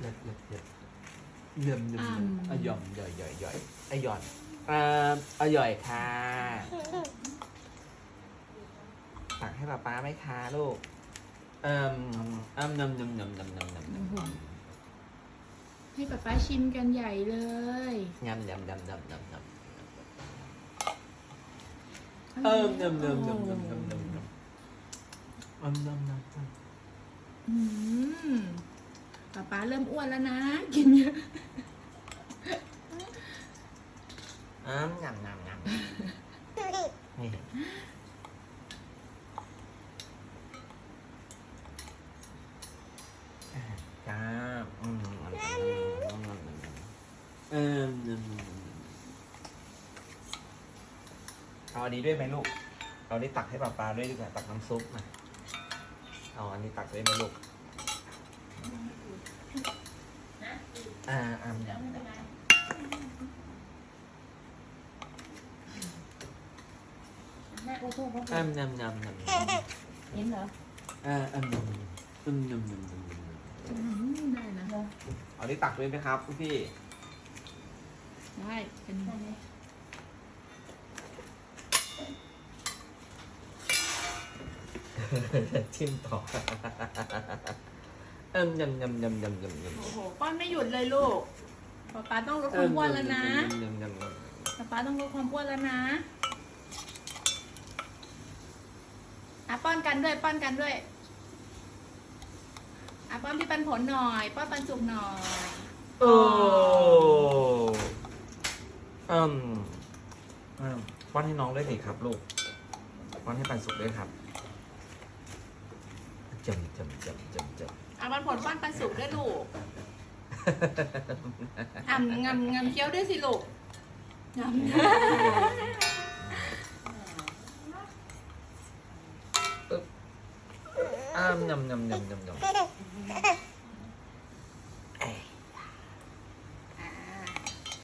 เล็ดเล็ดเล็ดเยี่ยมเยี่ยมเยี่ยมอะหย่อมหย่อยหย่อยหย่อยอะหย่อนเอ่ออะหย่อยค่ะตักให้ป๊าป๊าไหมคะลูกเอ่มอ้ำนำนำนำนำนำนำนำให้ป๊าป๊าชิมกันใหญ่เลยยำยำยำยำยำยำเอิ่มนำนำนำนำนำนำนำอ้ำนำนำนำ อืมป๊าป๊า เริ่มอ้วนแล้วนะ กินเยอะอ้ำยำยำยำนี่อ่าจ้าอืมเอิ่มนำนำนำเอาอันนี้ด้วยไหมลูก เอาอันนี้ตักให้ป๊าป๊าด้วยดีกว่าตักน้ำซุปมาเอาอันนี้ตักด้วยไหมลูก อ่าอ่ายำยำอ่ำนำนำนำเห็นเหรออ่าอ่ำนำนำนำนำนำนำอืมได้นะเอาที่ตักด้วยไหมครับพี่ ได้เป็นชิมต่อ เอิมยำยำยำยำยำยำโอ้โหป้อนไม่หยุดเลยลูกป๊าป๊าต้องลดความอ้วนแล้วนะยำยำยป๊าป๊าต้องลดความอ้วนแล้วนะอะป้อนกันด้วยป้อนกันด้วยอะป้อนพี่ปันผลหน่อยป้อนปันสุกหน่อยโอ้อืมอืมป้อนให้น้องด้วยสิครับลูกป้อนให้ปันสุกด้วยครับ จำจำจำจำจำอะมันผลป้อนปันสุกด้วยลูกอ่ำงำงำเคี้ยวด้วยสิลูกงำอ้ามยำยำยำยำยำ